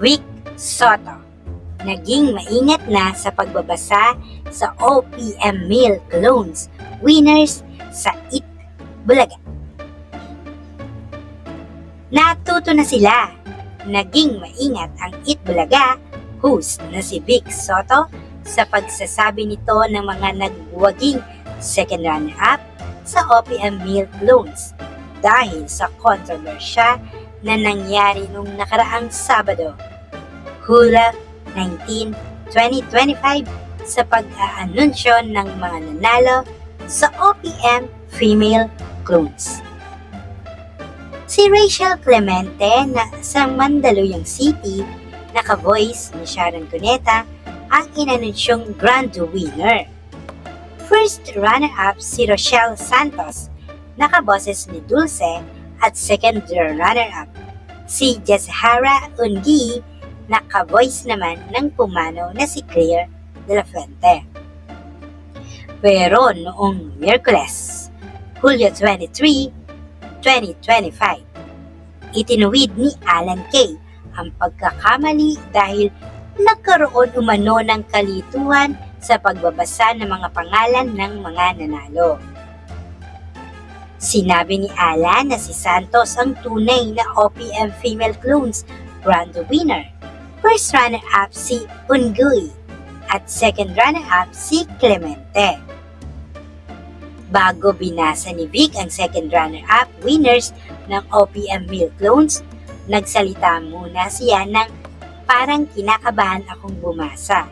Vic Soto. Naging maingat na sa pagbabasa sa OPM Milk Loans winners sa IT Bulaga. Natuto na sila. Naging maingat ang IT Bulaga host na si Vic Soto sa pagsasabi nito ng mga nagwaging second runner-up sa OPM Milk Loans dahil sa kontrobersya na nangyari nung nakaraang Sabado, Hula 19, 2025 sa pag-aanunsyo ng mga nanalo sa OPM Female Clones. Si Rachel Clemente na sa Mandaluyong City, naka-voice ni Sharon Cuneta ang inanunsyong grand winner. First runner-up si Rochelle Santos, nakaboses ni Dulce at second runner-up si Jessahara Ungi, naka-voice naman ng pumanaw na si Claire de la Fuente. Pero noong Miyerkules, Hulyo 23, 2025, itinuwid ni Alan Kay ang pagkakamali dahil nagkaroon umano ng kalituhan sa pagbabasa ng mga pangalan ng mga nanalo. Sinabi ni Alan na si Santos ang tunay na OPM Female Clones Grand Winner. First runner-up si Unguy at second runner-up si Clemente. Bago binasa ni Vic ang second runner-up winners ng OPM Milk Loans, nagsalita muna siya ng parang kinakabahan akong bumasa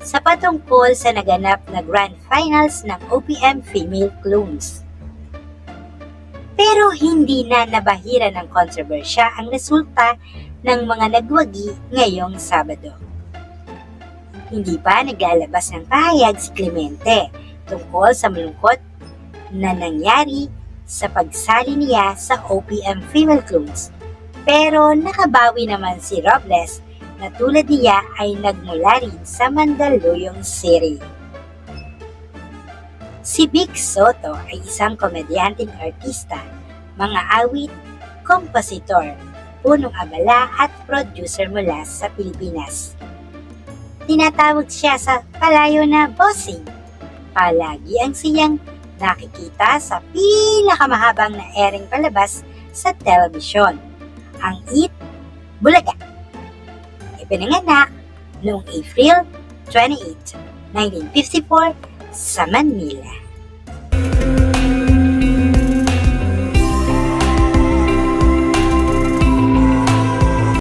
sa patungkol sa naganap na Grand Finals ng OPM Female Clones. Pero hindi na nabahira ng kontrobersya ang resulta ng mga nagwagi ngayong Sabado. Hindi pa naglalabas ng pahayag si Clemente tungkol sa malungkot na nangyari sa pagsali niya sa OPM Female Clones. Pero nakabawi naman si Robles na tulad niya ay nagmula rin sa Mandaluyong City. Si Vic Soto ay isang komedyanteng artista, mga awit, kompositor, punong abala at producer mula sa Pilipinas. Tinatawag siya sa palayo na bossing. Palagi ang siyang nakikita sa pinakamahabang na airing palabas sa telebisyon, ang Eat Bulaga. Ipinanganak noong April 28, 1954 sa Manila.